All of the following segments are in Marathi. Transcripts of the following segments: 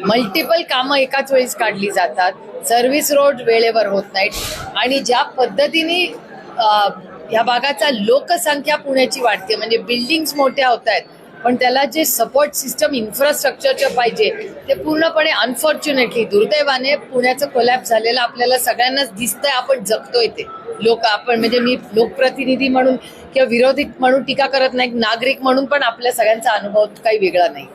मल्टिपल कामं एकाच वेळेस काढली जातात. सर्व्हिस रोड वेळेवर होत नाहीत. आणि ज्या पद्धतीने ह्या भागाचा लोकसंख्या पुण्याची वाढते म्हणजे बिल्डिंग्स मोठ्या होत आहेत पण त्याला जे सपोर्ट सिस्टम इन्फ्रास्ट्रक्चरचं पाहिजे ते पूर्णपणे अनफॉर्च्युनेटली दुर्दैवाने पुण्याचं कोलॅप झालेलं आपल्याला सगळ्यांनाच दिसतंय आपण जगतोय ते. लोक आपण म्हणजे मी लोकप्रतिनिधी म्हणून किंवा विरोधी म्हणून टीका करत नाही नागरिक म्हणून पण आपल्या सगळ्यांचा अनुभव काही वेगळा नाही.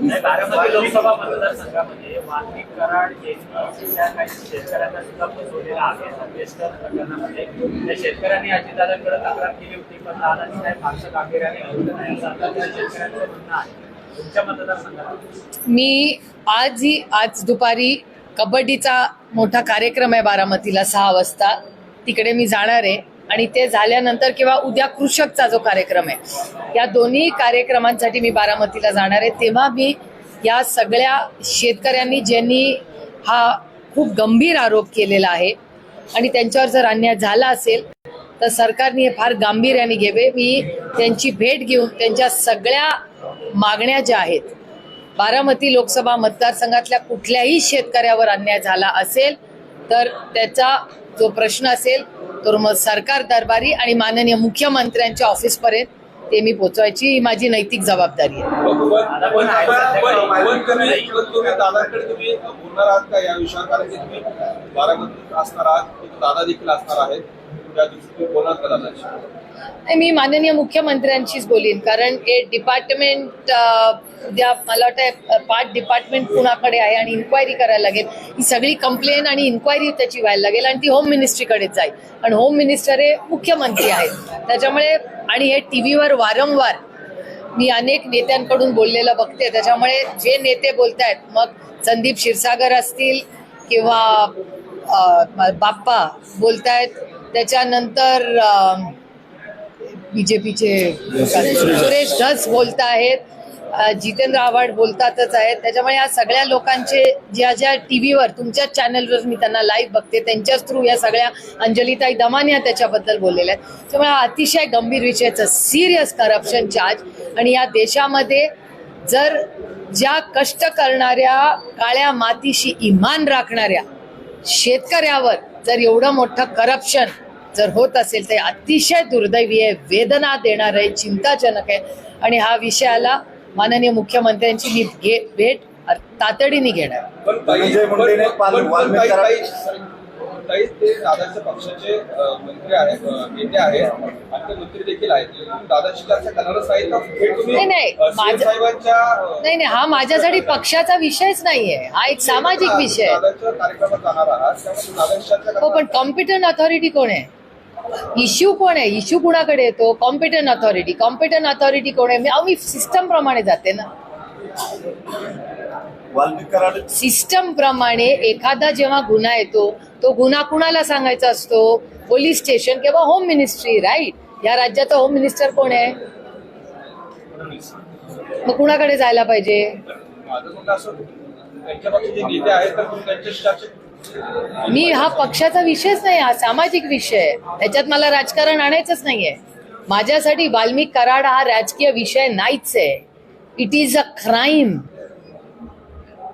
नाही, बारामती लोकसभा मतदारसंघामध्ये वाल्मिक कराड यांनी त्या काही शेतकऱ्यांना सुद्धा फसवलेला आहे. संदेशकर प्रकरणामध्ये त्या शेतकऱ्यांनी अजितदादांकडे तक्रार केली होती पण दादांनी काही फारसं गांभीर्याने घेतलं नाही. असं आता त्या शेतकऱ्यांचं म्हणणं आहे. तुमच्या मतदारसंघात मी आजही आज दुपारी कबड्डीचा मोठा कार्यक्रम आहे बारामतीला सहा वाजता. तिकडे मी जाणार आहे. आणि ते झाल्यानंतर किंवा उद्या कृषकचा जो कार्यक्रम आहे या दोन्ही कार्यक्रमांसाठी मी बारामतीला जाणार आहे. तेव्हा मी या सगळ्या शेतकऱ्यांनी ज्यांनी हा खूप गंभीर आरोप केलेला आहे आणि त्यांच्यावर जर अन्याय झाला असेल तर सरकारने हे फार गांभीर्याने घ्यावे मी त्यांची भेट घेऊन त्यांच्या सगळ्या मागण्या ज्या आहेत बारामती लोकसभा मतदारसंघातल्या कुठल्याही शेतकऱ्यावर अन्याय झाला असेल तर त्याचा जो प्रश्न असेल तर मग सरकार दरबारी आणि माननीय मुख्यमंत्र्यांच्या ऑफिसपर्यंत ते मी पोचवायची ही माझी नैतिक जबाबदारी आहे दादाकडे नाही, मी माननीय मुख्यमंत्र्यांशीच बोलीन कारण हे डिपार्टमेंट उद्या मला वाटतं पार्ट डिपार्टमेंट कुणाकडे आहे आणि इन्क्वायरी करायला लागेल. ही सगळी कंप्लेन आणि इन्क्वायरी त्याची व्हायला लागेल आणि ती होम मिनिस्ट्रीकडे जाईल. आणि होम मिनिस्टर हे मुख्यमंत्री आहेत. त्याच्यामुळे आणि हे टी व्हीवर वारंवार मी अनेक नेत्यांकडून बोललेलं बघते. त्याच्यामुळे जे नेते बोलतायत मग संदीप क्षीरसागर असतील किंवा बाप्पा बोलतायत त्याच्यानंतर बीजेपीचे सुरेश धस बोलत आहेत जितेंद्र आव्हाड बोलतातच आहेत. त्याच्यामुळे या सगळ्या लोकांचे ज्या ज्या टी व्हीवर तुमच्या चॅनलवर मी त्यांना लाईव्ह बघते त्यांच्याच थ्रू या सगळ्या अंजलीताई दमानिया त्याच्याबद्दल बोललेल्या आहेत. त्यामुळे हा अतिशय गंभीर विषयाचं सिरियस करप्शन चार्ज आणि या देशामध्ये जर ज्या कष्ट करणाऱ्या काळ्या मातीशी इमान राखणाऱ्या शेतकऱ्यावर जर एवढं मोठं करप्शन जर होत असेल तर अतिशय दुर्दैवी आहे वेदना देणार आहे चिंताजनक आहे. आणि हा विषयाला माननीय मुख्यमंत्र्यांची मी घे भेट तातडीने घेणार. ते दादाच्या पक्षाचे मंत्री आहेत नेते आहेत. नाही, नाही. नाही नाही हा माझ्यासाठी पक्षाचा विषयच नाहीये. हा एक सामाजिक विषय. हो पण कॉम्पिटंट अथॉरिटी कोण आहे? इश्यू कोण आहे? इश्यू कुणाकडे येतो? कॉम्पिटंट अथॉरिटी कॉम्पिटंट अथॉरिटी कोण आहे? मी सिस्टम प्रमाणे जाते ना. सिस्टम प्रमाणे एखादा जेव्हा गुन्हा येतो तो गुन्हा कुणाला सांगायचा असतो? पोलीस स्टेशन किंवा होम मिनिस्ट्री राईट? या राज्याचा होम मिनिस्टर कोण आहे? मग कुणाकडे जायला पाहिजे? मी हा पक्षाचा विषयच नाही हा सामाजिक विषय आहे. त्याच्यात मला राजकारण आणायचंच नाहीये. माझ्यासाठी वाल्मिक कराड हा राजकीय विषय नाहीच आहे. इट इज अ क्राईम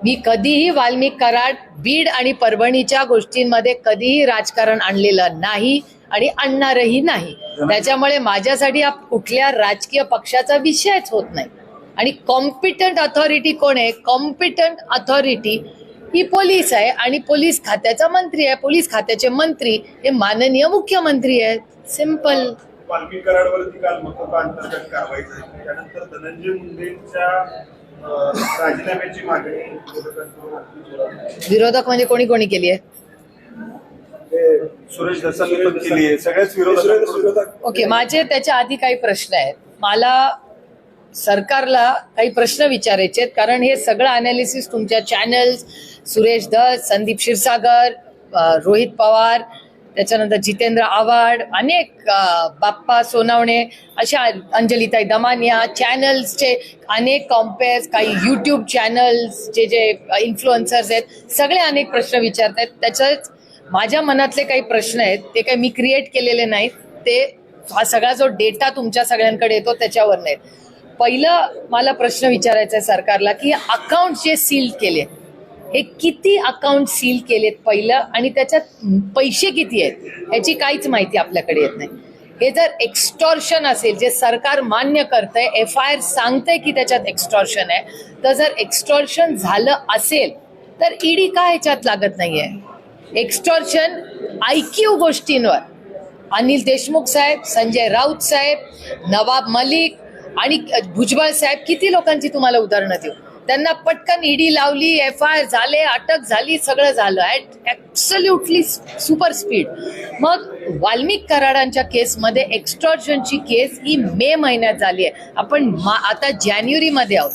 मी कधीही वाल्मिक कराड बीड आणि परभणीच्या गोष्टींमध्ये कधीही राजकारण आणलेलं नाही आणि आणणारही नाही. त्याच्यामुळे माझ्यासाठी हा कुठल्या राजकीय पक्षाचा विषयच होत नाही. आणि कॉम्पिटंट अथॉरिटी कोण आहे? कॉम्पिटंट अथॉरिटी ही पोलीस आहे आणि पोलीस खात्याचा मंत्री आहे. पोलीस खात्याचे मंत्री हे माननीय मुख्यमंत्री आहेत. सिंपल वाल्मिक कराडवरती काल राजीनाम्याची मागणी. विरोधक म्हणजे कोणी कोणी केली आहे? सुरेश पण केली आहे. सगळ्याच विरोधक ओके माझे त्याच्या आधी काही प्रश्न आहेत. मला सरकारला काही प्रश्न विचारायचे आहेत कारण हे सगळं अनालिसिस तुमच्या चॅनल्स सुरेश धस संदीप क्षीरसागर रोहित पवार त्याच्यानंतर जितेंद्र आव्हाड अनेक बाप्पा सोनावणे अशा अंजलीताई दमानिया चॅनल्सचे अनेक कॉम्पेअर्स काही यूट्यूब चॅनल्सचे जे इन्फ्लुएन्सर्स आहेत सगळे अनेक प्रश्न विचारत आहेत. त्याच्यात माझ्या मनातले काही प्रश्न आहेत ते काही मी क्रिएट केलेले नाहीत. ते हा सगळा जो डेटा तुमच्या सगळ्यांकडे येतो त्याच्यावर नाही पहिलं मला प्रश्न विचारायचा आहे सरकारला की अकाउंट जे सील केले हे किती अकाउंट सील केलेत पहिलं आणि त्याच्यात पैसे किती आहेत ह्याची काहीच माहिती आपल्याकडे येत नाही. हे जर एक्स्टॉर्शन असेल जे सरकार मान्य करतंय एफ आय आर सांगतंय की त्याच्यात एक्स्टॉर्शन आहे तर जर एक्स्टॉर्शन झालं असेल तर ईडी का ह्याच्यात लागत नाहीये? एक्स्टॉर्शन आयक्यू गोष्टींवर. अनिल देशमुख साहेब संजय राऊत साहेब नवाब मलिक आणि भुजबळ साहेब किती लोकांची तुम्हाला उदाहरणं देऊ? त्यांना पटकन ईडी लावली एफ आय आर झाले अटक झाली सगळं झालं. ऍब्सल्युटली सुपर स्पीड मग वाल्मिक कराडांच्या केसमध्ये एक्स्ट्रॉर्शनची केस ही मे महिन्यात झाली आहे. आपण मा- आता जानेवारीमध्ये आहोत.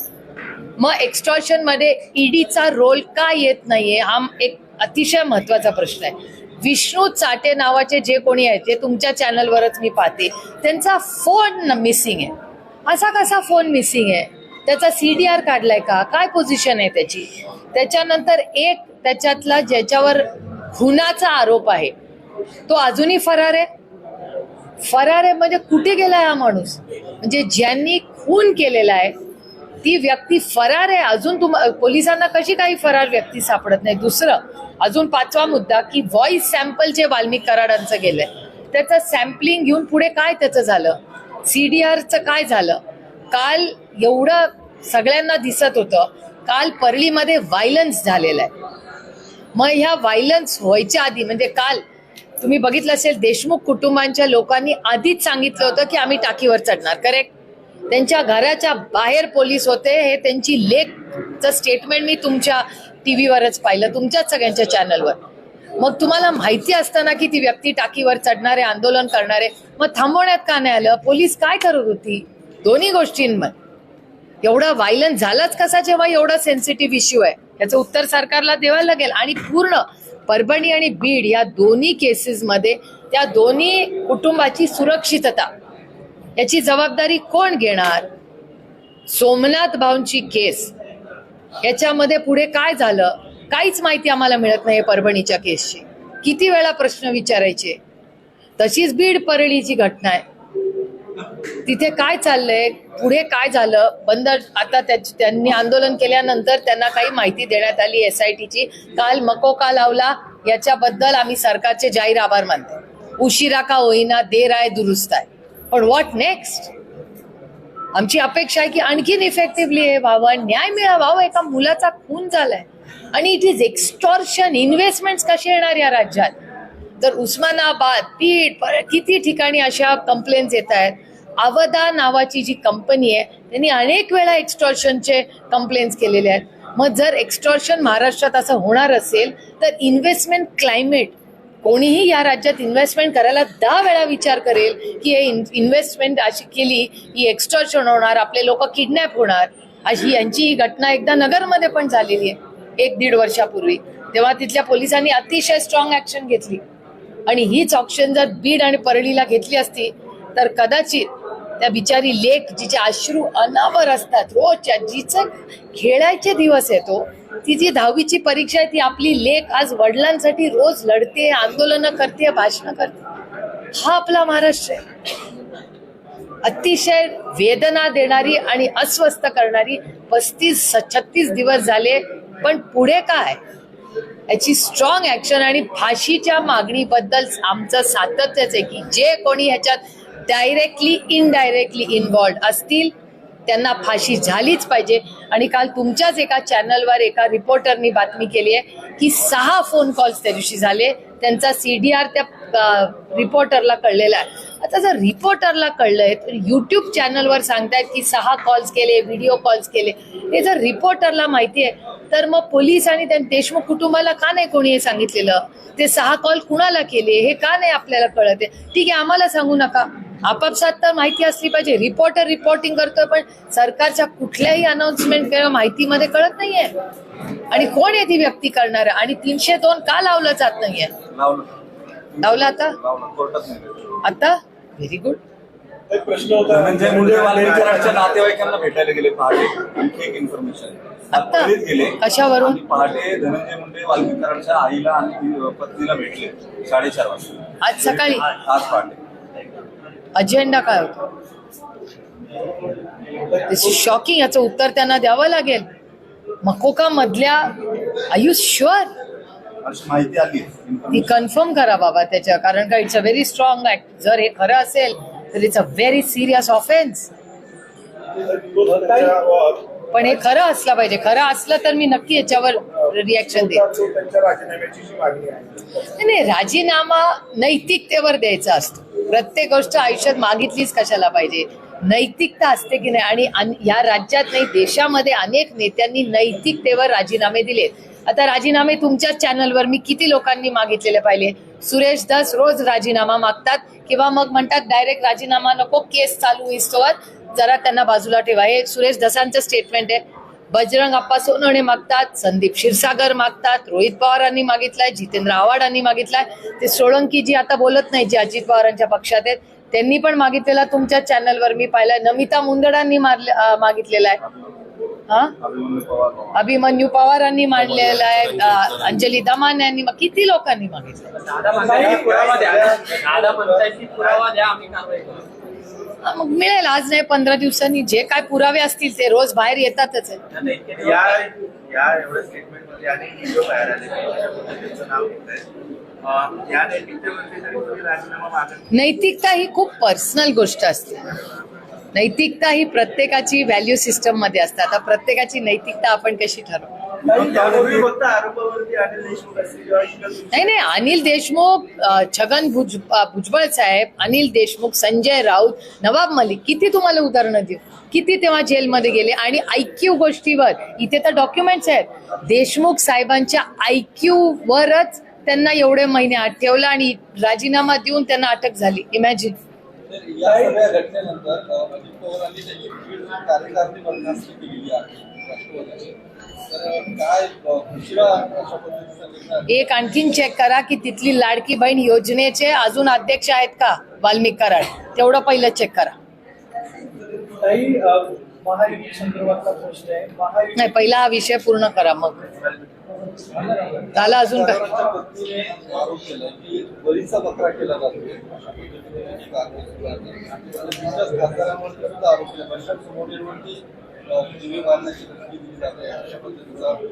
मग एक्स्ट्रॉर्शनमध्ये ईडीचा रोल का येत नाही आहे हा एक अतिशय महत्त्वाचा प्रश्न आहे. विष्णू चाटे नावाचे जे कोणी आहेत ते तुमच्या चॅनलवरच मी पाहते. त्यांचा फोन मिसिंग आहे. असा कसा फोन मिसिंग आहे? त्याचा सी डी आर काढलाय का? काय पोझिशन आहे त्याची? त्याच्यानंतर एक त्याच्यातला ज्याच्यावर खुनाचा आरोप आहे तो अजूनही फरार आहे. फरार आहे म्हणजे कुठे गेला हा माणूस? म्हणजे ज्यांनी खून केलेला आहे ती व्यक्ती फरार आहे. अजून तुम पोलिसांना कशी काही फरार व्यक्ती सापडत नाही? दुसरं अजून पाचवा मुद्दा की व्हॉइस सॅम्पल जे वाल्मिक कराडांचं गेलंय त्याचं सॅम्पलिंग घेऊन पुढे काय त्याचं झालं? सी डी आरचं काय झालं? काल एवढं सगळ्यांना दिसत होतं. काल परळीमध्ये व्हायलन्स झालेला आहे. मग ह्या व्हायलन्स व्हायच्या आधी म्हणजे काल तुम्ही बघितलं असेल देशमुख कुटुंबांच्या लोकांनी आधीच सांगितलं होतं की आम्ही टाकीवर चढणार करेक्ट त्यांच्या घराच्या बाहेर पोलीस होते हे त्यांची लेखचं स्टेटमेंट मी तुमच्या टीव्हीवरच पाहिलं तुमच्याच सगळ्यांच्या चॅनलवर मग तुम्हाला माहिती असताना की ती व्यक्ती टाकीवर चढणारे आंदोलन करणारे मग थांबवण्यात का नाही आलं? पोलीस काय करत होती? दोन्ही गोष्टींमध्ये. एवढा व्हायलन्स झालाच कसा जेव्हा एवढा सेन्सिटिव्ह इश्यू आहे? याचं उत्तर सरकारला द्यावं लागेल. आणि पूर्ण परभणी आणि बीड या दोन्ही केसेसमध्ये त्या दोन्ही कुटुंबाची सुरक्षितता. याची जबाबदारी कोण घेणार? सोमनाथ भाऊंची केस याच्यामध्ये पुढे काय झालं? काहीच माहिती आम्हाला मिळत नाही परभणीच्या केसची किती वेळा प्रश्न विचारायचे? तशीच बीड परळीची घटना आहे. तिथे काय चाललंय पुढे काय झालं बंद आता त्यांनी आंदोलन केल्यानंतर त्यांना काही माहिती देण्यात आली एस आय टीची काल मकोका लावला याच्याबद्दल आम्ही सरकारचे जाहीर आभार मानतो. उशिरा का होईना देर आहे दुरुस्त आहे. पण व्हॉट नेक्स्ट आमची अपेक्षा आहे की आणखीन इफेक्टिव्हली हे व्हावं न्याय मिळावा एका मुलाचा खून झालाय. आणि इट इज एक्स्टॉर्शन इन्व्हेस्टमेंट कसे येणार या राज्यात? तर उस्मानाबाद पीठ किती ठिकाणी अशा कंप्लेंट्स येत आहेत? अवधा नावाची जी कंपनी आहे त्यांनी अनेक वेळा एक्स्टॉर्शनचे कंप्लेंट्स केलेले आहेत. मग जर एक्स्टॉर्शन महाराष्ट्रात असं होणार असेल तर इन्व्हेस्टमेंट क्लायमेट कोणीही या राज्यात इन्व्हेस्टमेंट करायला दहा वेळा विचार करेल की हे इन्व्हेस्टमेंट अशी केली की एक्स्टॉर्शन होणार आपले लोक किडनॅप होणार. अशी यांची ही घटना एकदा नगरमध्ये पण झालेली आहे एक दीड वर्षापूर्वी. तेव्हा तिथल्या पोलिसांनी अतिशय स्ट्रॉंग ऍक्शन घेतली. आणि हीच ऑप्शन जर बीड आणि परळीला घेतली असती तर कदाचित त्या बिचारी लेख जिचे अश्रू अनावर असतात. रोजच्या जिचं खेळायचे दिवस येतो. ती जी दहावीची परीक्षा आहे ती आपली लेख आज वडिलांसाठी रोज लढते आंदोलनं करते भाषणं करते. हा आपला महाराष्ट्र आहे. अतिशय वेदना देणारी आणि अस्वस्थ करणारी पस्तीस छत्तीस दिवस झाले पण पुढे काय? याची स्ट्रॉंग ऍक्शन आणि फाशीच्या मागणीबद्दल आमचं सातत्यच आहे की जे कोणी ह्याच्यात डायरेक्टली इनडायरेक्टली इन्व्हॉल्ड असतील त्यांना फाशी झालीच पाहिजे. आणि काल तुमच्याच एका चॅनलवर एका रिपोर्टरनी बातमी केली आहे की सहा फोन कॉल्स त्या दिवशी झाले. त्यांचा सी डी आर त्या रिपोर्टरला कळलेला आहे. आता जर रिपोर्टरला कळलंय तर युट्यूब चॅनलवर सांगतायत की सहा कॉल्स केले व्हिडिओ कॉल्स केले. हे जर रिपोर्टरला माहिती आहे तर मग पोलीस आणि त्या देशमुख कुटुंबाला का नाही कोणी हे सांगितलेलं? ते सहा कॉल कुणाला केले? हे का नाही आपल्याला कळत आहे? ठीक आहे आम्हाला सांगू नका. आपापसात तर माहिती असली पाहिजे. रिपोर्टर रिपोर्टिंग करतोय पण सरकारच्या कुठल्याही अनाउन्समेंट किंवा माहितीमध्ये कळत नाहीये. आणि कोण आहे ती व्यक्ती करणार? आणि तीनशे दोन का लावलं जात नाहीये? लावलं. आता? लावलं. कोर्टात नाही आता? व्हेरी गुड एक प्रश्न होता. धनंजय मुंडे नातेवाईकांना भेटायला गेले पहाटे. आणखी एक इन्फॉर्मेशन आत्ता? परळीत गेले. कशावरून? पहाटे धनंजय मुंडे वाल्मिकरांच्या आईला आणि पत्नीला भेटले. साडेचार वाजता. आज सकाळी? आज पहाटे. अजेंडा काय होता? दिस इज शॉकिंग याचं उत्तर त्यांना द्यावं लागेल. मकोका मधल्या आयु शुअर ती कन्फर्म करा बाबा त्याच्या कारण का it's a very strong act जर हे खरं असेल तर it's a very serious offence पण हे खरं असलं पाहिजे. खरं असलं तर मी नक्की याच्यावर रिॲक्शन देईन. नाही, नाही राजीनामा नैतिकतेवर द्यायचा असतो. प्रत्येक गोष्ट आयुष्यात मागितलीच कशाला पाहिजे? नैतिकता असते की नाही? आणि या राज्यात नाही देशामध्ये अनेक नेत्यांनी नैतिकतेवर राजीनामे दिले आता राजीनामे तुमच्याच चॅनलवर मी किती लोकांनी मागितलेले पाहिले? सुरेश दास रोज राजीनामा मागतात किंवा मग म्हणतात डायरेक्ट राजीनामा नको केस चालू इस्तोवर जरा त्यांना बाजूला ठेवा. हे सुरेश दसांचं स्टेटमेंट आहे. बजरंग अप्पा सोनवणे मागतात संदीप क्षीरसागर मागतात रोहित पवारांनी मागितलाय जितेंद्र आव्हाडांनी मागितलाय. ते सोळंकी जी आता बोलत नाही जे अजित पवारांच्या पक्षात आहेत त्यांनी पण मागितलेला तुमच्या चॅनलवर मी पाहिलाय. नमिता मुंदडांनी मारले- मागितलेला आहे. हा? अभिमन्यू पवारांनी मांडलेला आहे अंजली दमान यांनी किती लोकांनी मागितलं मग मिळेल आज नाही पंधरा दिवसांनी. जे काय पुरावे असतील ते रोज बाहेर येतातच. नैतिकता ही खूप पर्सनल गोष्ट असते. नैतिकता ही प्रत्येकाची व्हॅल्यू सिस्टममध्ये असते. आता प्रत्येकाची नैतिकता आपण कशी ठरवू? नाही नाही नाही अनिल देशमुख छगन भुज भुजबळ साहेब अनिल देशमुख संजय राऊत नवाब मलिक किती तुम्हाला उदाहरणं देऊ? किती तेव्हा जेलमध्ये गेले? आणि ऐक्यू गोष्टीवर इथे तर डॉक्युमेंट्स आहेत. देशमुख साहेबांच्या ऐक्यू वरच त्यांना एवढे महिने आत ठेवलं आणि राजीनामा देऊन त्यांना अटक झाली. इमॅजिन घटनेनंतर एक आणखीन चेक करा की तिथली लाडकी बहीण योजनेचे अजून अध्यक्ष आहेत का? वाल्मिक कराड. तेवढं पहिलं चेक करा. नाही पहिला हा विषय पूर्ण करा मग. झाला अजून काय?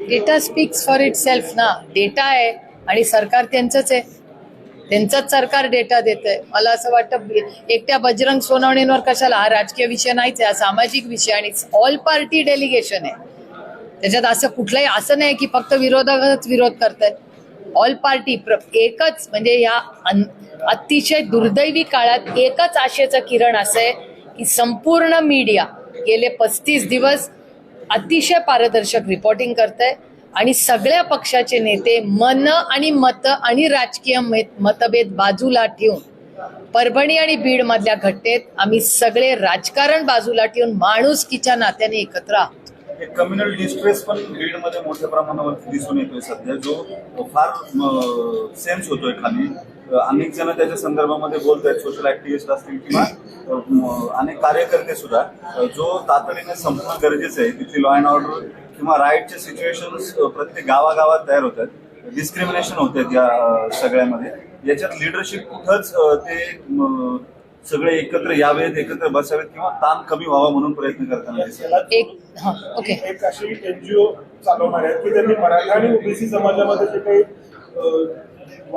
Data speaks for itself ना. डेटा आहे आणि सरकार त्यांचंच आहे. त्यांचंच सरकार डेटा देत आहे मला असं वाटतं एकट्या बजरंग सोनवणेंवर कशाला? हा राजकीय विषय नाहीच आहे हा सामाजिक विषय आणि ऑल पार्टी डेलिगेशन आहे. त्याच्यात असं कुठलंही असं नाही की फक्त विरोधकच विरोध करतायत ऑल पार्टी एकच म्हणजे या अतिशय दुर्दैवी काळात एकच आशेचं किरण असं आहे की संपूर्ण मीडिया गेले पस्तीस दिवस अतिशय पारदर्शक रिपोर्टिंग करत आहे आणि सगळ्या पक्षाचे नेते मन आणि मत आणि राजकीय मतभेद बाजूला ठेवून परभणी आणि बीड मधल्या घटनेत आम्ही सगळे राजकारण बाजूला ठेवून माणुसकीच्या नात्याने एकत्र आहोत. कम्युनल डिस्ट्रेस पण बीडमध्ये मोठ्या प्रमाणावरती दिसून येतोय सध्या. जो फार सेन्स होतोय खाली. अनेक जण त्याच्या संदर्भामध्ये बोलत आहेत सोशल ऍक्टिव्हिस्ट असतील किंवा अनेक कार्यकर्ते सुद्धा. जो तातडीने संपणं गरजेचं आहे तिथली लॉ अँड ऑर्डर किंवा राईटचे सिच्युएशन प्रत्येक गावागावात तयार होत आहेत डिस्क्रिमिनेशन होत आहेत या सगळ्यामध्ये. याच्यात लिडरशिप कुठंच ते सगळे एकत्र यावेत एकत्र बसावेत किंवा ताण कमी व्हावा म्हणून प्रयत्न करताना एक ओके. एक अशी एनजीओ चालवणार आहेत की त्यांनी मराठा आणि ओबीसी समाजामध्ये जे काही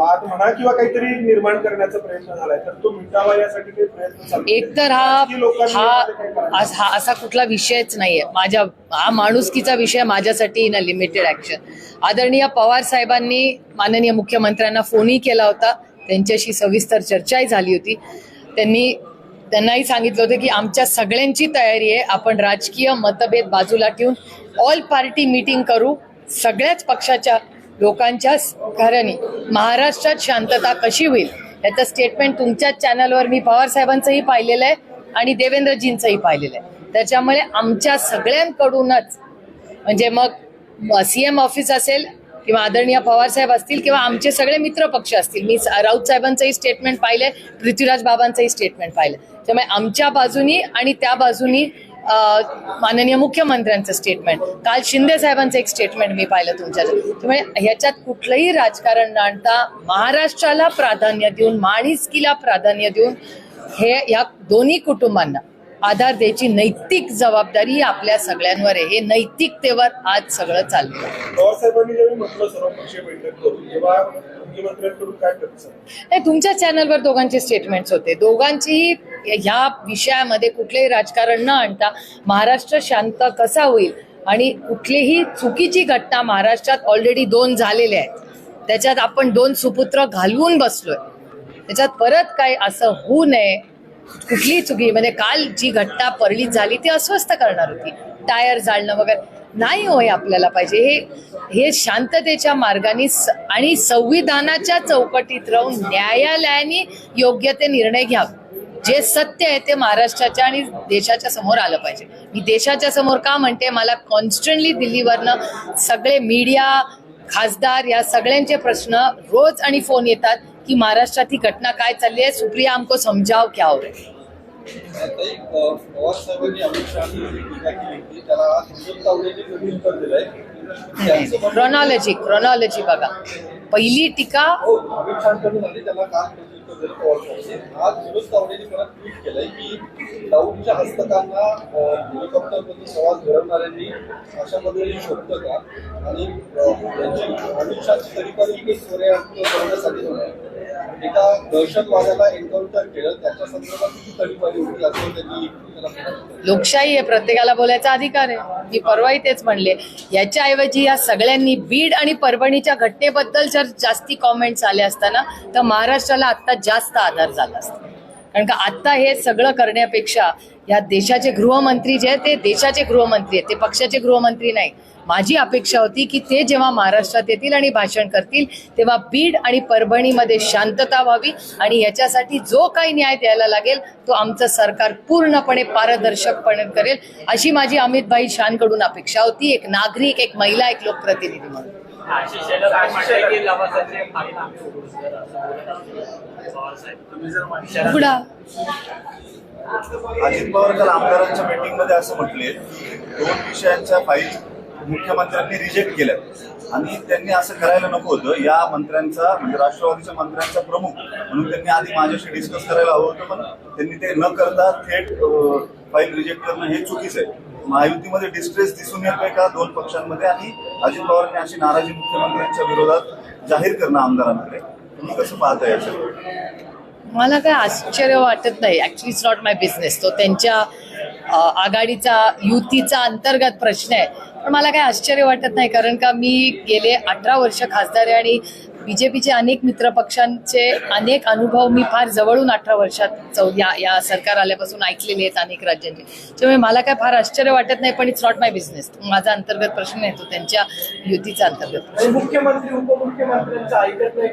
वाद म्हणा किंवा काहीतरी निर्माण करण्याचा प्रयत्न झालाय तर तो मिटावा यासाठी काही प्रयत्न. एक तर हा हा हा असा कुठला विषयच नाहीये. माझ्या हा माणुसकीचा विषय माझ्यासाठी इन अ लिमिटेड ऍक्शन आदरणीय पवार साहेबांनी माननीय मुख्यमंत्र्यांना फोनही केला होता. त्यांच्याशी सविस्तर चर्चाही झाली होती. त्यांनी त्यांनाही सांगितलं होतं की आमच्या सगळ्यांची तयारी आहे. आपण राजकीय मतभेद बाजूला ठेवून ऑल पार्टी मीटिंग करू. सगळ्याच पक्षाच्या लोकांच्या घराने महाराष्ट्रात शांतता कशी होईल याचं स्टेटमेंट तुमच्याच चॅनलवर मी पवार साहेबांचंही पाहिलेलं आहे आणि देवेंद्रजींचंही पाहिलेलं आहे. त्याच्यामुळे आमच्या सगळ्यांकडूनच म्हणजे मग सी एम ऑफिस असेल किंवा आदरणीय पवार साहेब असतील किंवा आमचे सगळे मित्र पक्ष असतील मी स- राऊत साहेबांचंही स्टेटमेंट पाहिलंय पृथ्वीराज बाबांचंही स्टेटमेंट पाहिलं त्यामुळे आमच्या बाजूनी आणि त्या बाजूनी माननीय मुख्यमंत्र्यांचं स्टेटमेंट काल शिंदे साहेबांचं एक स्टेटमेंट मी पाहिलं तुमच्या त्यामुळे ह्याच्यात कुठलंही राजकारण न आणता महाराष्ट्राला प्राधान्य देऊन माणिसकीला प्राधान्य देऊन हे या दोन्ही कुटुंबांना आधार द्यायची नैतिक जबाबदारी आपल्या सगळ्यांवर आहे. हे नैतिकतेवर आज सगळं चाललं मुख्यमंत्र्यांकडून काय नाही तुमच्या चॅनलवर दोघांचे स्टेटमेंट्स होते. दोघांचीही ह्या विषयामध्ये कुठलेही राजकारण न आणता महाराष्ट्र शांत कसा होईल आणि कुठलीही चुकीची घटना महाराष्ट्रात ऑलरेडी दोन झालेल्या आहेत. त्याच्यात आपण दोन सुपुत्र घालवून बसलोय. त्याच्यात परत काय असं होऊ नये. कुठलीही चुकी म्हणजे काल जी घटना परळीत झाली ती अस्वस्थ करणार होती. टायर जाळणं वगैरे नाही होय आपल्याला पाहिजे. हे हे शांततेच्या मार्गाने स- आणि संविधानाच्या चौकटीत राहून न्यायालयाने योग्य ते निर्णय घ्यावे. जे सत्य आहे ते महाराष्ट्राच्या आणि देशाच्या समोर आलं पाहिजे. मी देशाच्या समोर का म्हणते मला कॉन्स्टंटली दिल्लीवरनं सगळे मीडिया खासदार या सगळ्यांचे प्रश्न रोज आणि फोन येतात की महाराष्ट्रात ही घटना काय चालली आहे? सुप्रिया हमको समजाव क्या हो रही पवार साहेबांनी अमित शहानी टीका केली होती त्याला सुनील तावडेने प्रत्युत्तर दिलंय त्यांचं म्हणणं- क्रोनॉलॉजी क्रोनॉलॉजी बघा. पहिली टीका हो, की हस्तकांना हेलिकॉप्टरमधून प्रवास घडवणाऱ्यांनी अशा पद्धतीने शोधतं का? आणि अमित शहाची तरीपण एक चोऱ्या करण्यासाठी. एका दहशतवाद्याला एन्काउंटर केलं त्याच्या संदर्भात किती होती असं त्यांनी लोकशाही आहे प्रत्येकाला बोलायचा अधिकार आहे. मी परवाही तेच म्हणले. याच्याऐवजी या सगळ्यांनी बीड आणि परभणीच्या घटनेबद्दल जर जास्ती कॉमेंट्स आले असताना तर महाराष्ट्राला आत्ता जास्त आधार झाला असता. कारण का आत्ता हे सगळं करण्यापेक्षा या देशाचे गृहमंत्री जे आहेत ते देशाचे गृहमंत्री आहेत ते पक्षाचे गृहमंत्री नाही. माझी अपेक्षा होती की ते जेव्हा महाराष्ट्रात येतील आणि भाषण करतील तेव्हा बीड आणि परभणीमध्ये शांतता व्हावी आणि याच्यासाठी जो काही न्याय द्यायला लागेल तो आमचं सरकार पूर्णपणे पारदर्शकपणे करेल अशी माझी अमितभाई शानकडून अपेक्षा होती. एक नागरिक एक महिला एक लोकप्रतिनिधी म्हणून. अजित पवार काल आमदारांच्या मीटिंगमध्ये असं म्हटले की दोन विषयांच्या फाईल मुख्यमंत्र्यांनी रिजेक्ट केल्या आणि त्यांनी असं करायला नको होतं. या मंत्र्यांचा म्हणजे राष्ट्रवादीच्या मंत्र्यांचा प्रमुख म्हणून त्यांनी आधी माझ्याशी डिस्कस करायला हवं होतं पण त्यांनी ते न करता थेट फाईल रिजेक्ट करणं हे चुकीचं आहे. महायुतीमध्ये डिस्ट्रेस दिसून येतोय का दोन पक्षांमध्ये? आणि अजित पवारांनी अशी नाराजी मुख्यमंत्र्यांच्या विरोधात जाहीर करणं आमदारांकडे. तुम्ही कसं पाहता याच्याकडे मला काय आश्चर्य वाटत नाही. Actually it's not my business तो त्यांच्या आघाडीचा युतीचा अंतर्गत प्रश्न आहे. पण मला काय आश्चर्य वाटत नाही कारण का मी गेले अठरा वर्ष खासदार आहे आणि बीजेपीचे अनेक मित्रपक्षांचे अनेक अनुभव मी फार जवळून अठरा वर्षात चौ या या सरकार आल्यापासून ऐकलेले आहेत अनेक राज्यांचे. त्यामुळे मला काय फार आश्चर्य वाटत नाही पण इट्स नॉट माय बिझनेस माझा अंतर्गत प्रश्न येतो त्यांच्या युतीचा अंतर्गत प्रश्न. मुख्यमंत्री उपमुख्यमंत्र्यांचा ऐकत नाही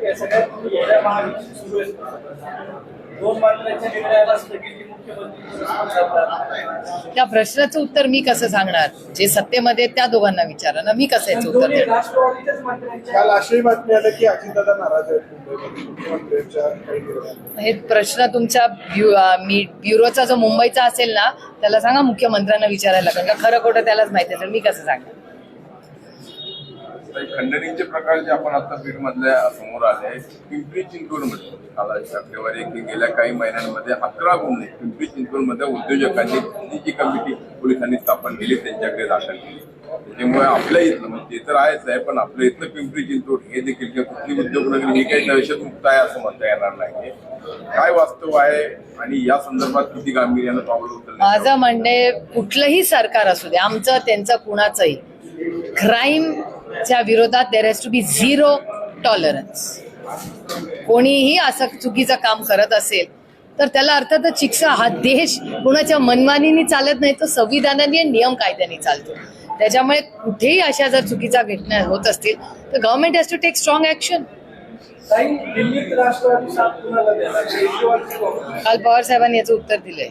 आहे. त्या प्रश्नाचं उत्तर मी कसं सांगणार? जे सत्तेमध्ये त्या दोघांना विचारा. ना मी कसं याचं उत्तर काल अशी बातमी आली की अजितदादा नाराज आहेत. हे प्रश्न तुमच्या मी ब्युरोचा जो मुंबईचा असेल ना त्याला सांगा मुख्यमंत्र्यांना विचारायला कारण का खरं खोटं त्यालाच माहिती असेल. मी कसं सांगणार? खंडणीचे प्रकार जे आपण आता बीडमधल्या समोर आले पिंपरी चिंचवडमध्ये. मध्ये कालाच्या आकडेवारी की गेल्या काही महिन्यांमध्ये अकरा गुन्हे पिंपरी चिंचवडमध्ये उद्योजकांनी ती जी कमिटी पोलिसांनी स्थापन केली त्यांच्याकडे दाखल केली. त्याच्यामुळे आपल्या इथलं म्हणजे ते तर आहेच आहे पण आपल्या इथलं पिंपरी चिंचवड हे देखील किंवा कुठली उद्योगनगरी ही काही दहशतमुक्त आहे असं म्हणता येणार नाही काय वास्तव आहे आणि या संदर्भात किती गांभीर्यानं पावलं होतं माझं म्हणणे कुठलंही सरकार असू दे आमचं त्यांचं कुणाचंही क्राईमच्या विरोधात there has to be zero tolerance कोणीही असं चुकीचं काम करत असेल तर त्याला अर्थातच शिक्षा हा देश कोणाच्या मनमानीने चालत नाही तो संविधानाने आणि नियम कायद्याने चालतो. त्याच्यामुळे कुठेही अशा जर चुकीच्या घटना होत असतील तर government has to take strong action. काल पवार साहेबांनी याचं उत्तर दिलंय.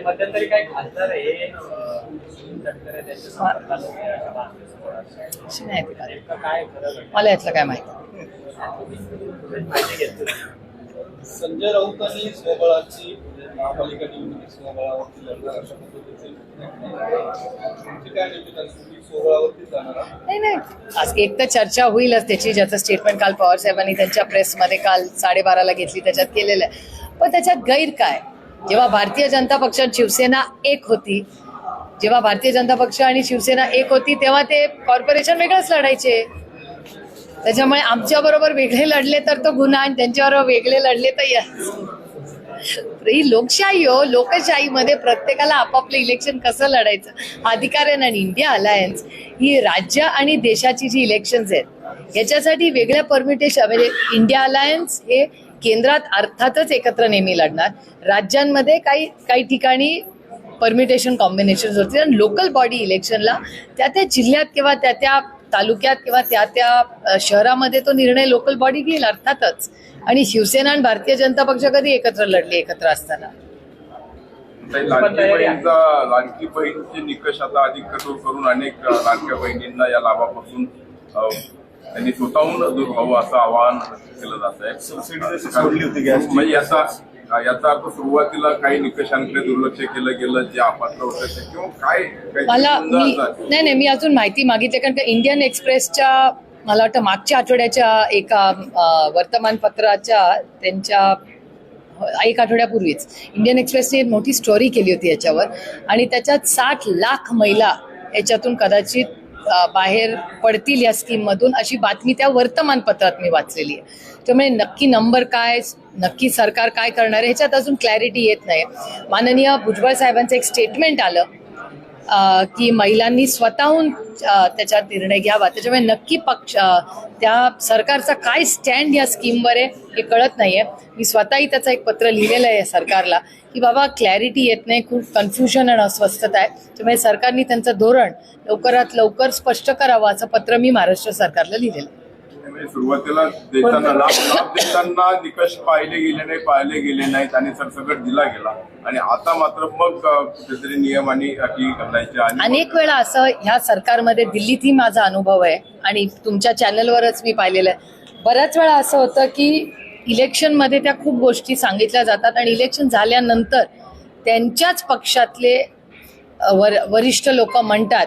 मध्यंतरी काही खासदार अशा बातम्या समोर आल्या. अशी नाही ते काय. नेमकं काय खरं घडलं? मला यातलं काय माहिती माहिती घेतली संजय राऊतांनी स्वबळाची महापालिका निवडणुकीत स्वबळावरती लढणार अशा पद्धतीचे तुमची काय नेमकी तुम्ही स्वबळावरती जाणार आहात? नाही नाही आज एक तर चर्चा होईलच त्याची ज्याचं स्टेटमेंट काल पवार साहेबांनी त्यांच्या प्रेसमध्ये काल साडेबाराला घेतली त्याच्यात केलेलं आहे पण त्याच्यात गैर काय जेव्हा भारतीय जनता पक्ष आणि शिवसेना एक होती जेव्हा भारतीय जनता पक्ष आणि शिवसेना एक होती तेव्हा ते कॉर्पोरेशन वेगळंच लढायचे. त्याच्यामुळे आमच्या बरोबर वेगळे लढले तर तो गुन्हा आणि त्यांच्याबरोबर वेगळे लढले तर ही लोकशाही हो लोकशाहीमध्ये प्रत्येकाला आपापलं इलेक्शन कसं लढायचं? हा अधिकार आहे आणि इंडिया अलायन्स ही राज्य आणि देशाची जी इलेक्शन्स आहेत याच्यासाठी वेगळ्या परमिटेशन म्हणजे इंडिया अलायन्स हे केंद्रात अर्थातच एकत्र नेहमी लढणार. राज्यांमध्ये काही काही ठिकाणी परमिटेशन कॉम्बिनेशन होतील आणि लोकल बॉडी इलेक्शनला त्या त्या जिल्ह्यात किंवा त्या त्या तालुक्यात किंवा त्या त्या शहरामध्ये तो निर्णय लोकल बॉडी घेईल अर्थातच. आणि शिवसेना आणि भारतीय जनता पक्ष कधी एकत्र लढले एकत्र असताना? ताई, लाडकी बहीणचे निकष आता अधिक कठोर करून अनेक लाडक्या बहिणींना या लाभापासून त्यांनी स्वतःहून दूर व्हावं असं आवाहन केलं जात आहे. म्हणजे याचा याचा अर्थ सुरुवातीला काही निकषांकडे दुर्लक्ष केलं गेलं जे अपात्र होतं किंवा काय मला. नाही नाही मी अजून माहिती मागितली कारण का इंडियन एक्सप्रेसच्या मला वाटतं मागच्या आठवड्याच्या एका वर्तमानपत्राच्या त्यांच्या एक आठवड्यापूर्वीच इंडियन एक्सप्रेसने एक मोठी स्टोरी केली होती याच्यावर आणि त्याच्यात साठ लाख महिला याच्यातून कदाचित बाहेर पडतील या स्कीममधून अशी बातमी त्या वर्तमानपत्रात मी वाचलेली आहे. त्यामुळे नक्की नंबर काय नक्की सरकार काय करणार आहे ह्याच्यात अजून क्लॅरिटी येत नाही माननीय भुजबळ साहेबांचं एक स्टेटमेंट आलं. की महिलांनी स्वतःहून त्याच्यात निर्णय घ्यावा. त्याच्यामुळे नक्की पक्ष त्या सरकारचा काय स्टँड या स्कीमवर आहे हे कळत नाहीये. मी स्वतःही त्याचं एक पत्र लिहिलेलं आहे सरकारला की बाबा क्लॅरिटी येत नाही खूप कन्फ्युजन आणि अस्वस्थता आहे. त्यामुळे सरकारने त्यांचं धोरण लवकरात लवकर स्पष्ट करावं असं पत्र मी महाराष्ट्र सरकारला लिहिलेलं आहे. म्हणजे सुरुवातीला देताना लाभ लाभ देताना निकष पाहिले गेले नाही पाहिले गेले नाहीत आणि सरसकट दिला गेला. आणि आता मात्र मग अ, कुठेतरी नियम आणि अटी घालायचे आणि अनेक वेळा असं ह्या सरकारमध्ये दिल्लीतही माझा अनुभव आहे आणि तुमच्या चॅनलवरच मी पाहिलेलं आहे. बऱ्याच वेळा असं होतं की इलेक्शनमध्ये त्या खूप गोष्टी सांगितल्या जातात आणि इलेक्शन झाल्यानंतर त्यांच्याच पक्षातले अ, वर वरिष्ठ लोक म्हणतात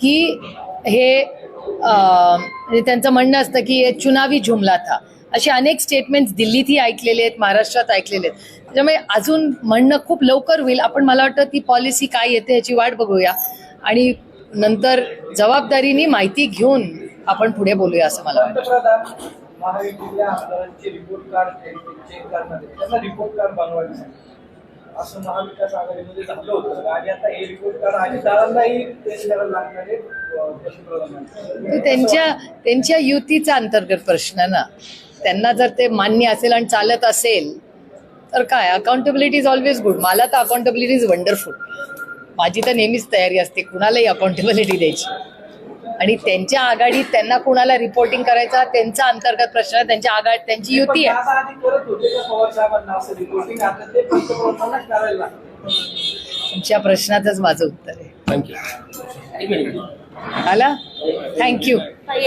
की हे म्हणजे त्यांचं म्हणणं असतं की चुनावी झुमला था. असे अनेक स्टेटमेंट्स दिल्लीतही ऐकलेले आहेत महाराष्ट्रात ऐकलेले आहेत. त्याच्यामुळे अजून म्हणणं खूप लवकर होईल. आपण मला वाटतं ती पॉलिसी काय येते याची वाट बघूया. आणि नंतर जबाबदारीने माहिती घेऊन आपण पुढे बोलूया असं मला वाटतं. असं महाविकास आघाडीमध्ये झालं होतं. आणि आता हे रिपोर्ट कार्ड अजितदारांनाही टेस्ट करायला लागणार आहे त्यांच्या त्यांच्या युतीचा अंतर्गत प्रश्न ना. त्यांना जर ते मान्य असेल आणि चालत असेल तर काय? अकाउंटेबिलिटी इज ऑलवेज गुड मला तर अकाउंटेबिलिटी इज वंडरफुल माझी तर नेहमीच तयारी असते कुणालाही अकाउंटेबिलिटी द्यायची. आणि त्यांच्या आघाडीत त्यांना कुणाला रिपोर्टिंग करायचा त्यांचा अंतर्गत प्रश्न आहे. त्यांच्या आघाडी त्यांची युती आहे त्याचा आधी करत होते का पवार साहेबांना असं रिपोर्टिंग आता ते पंतप्रधानांनाच करायला लागतं. तुमच्या प्रश्नातच माझं उत्तर आहे आला थँक्यू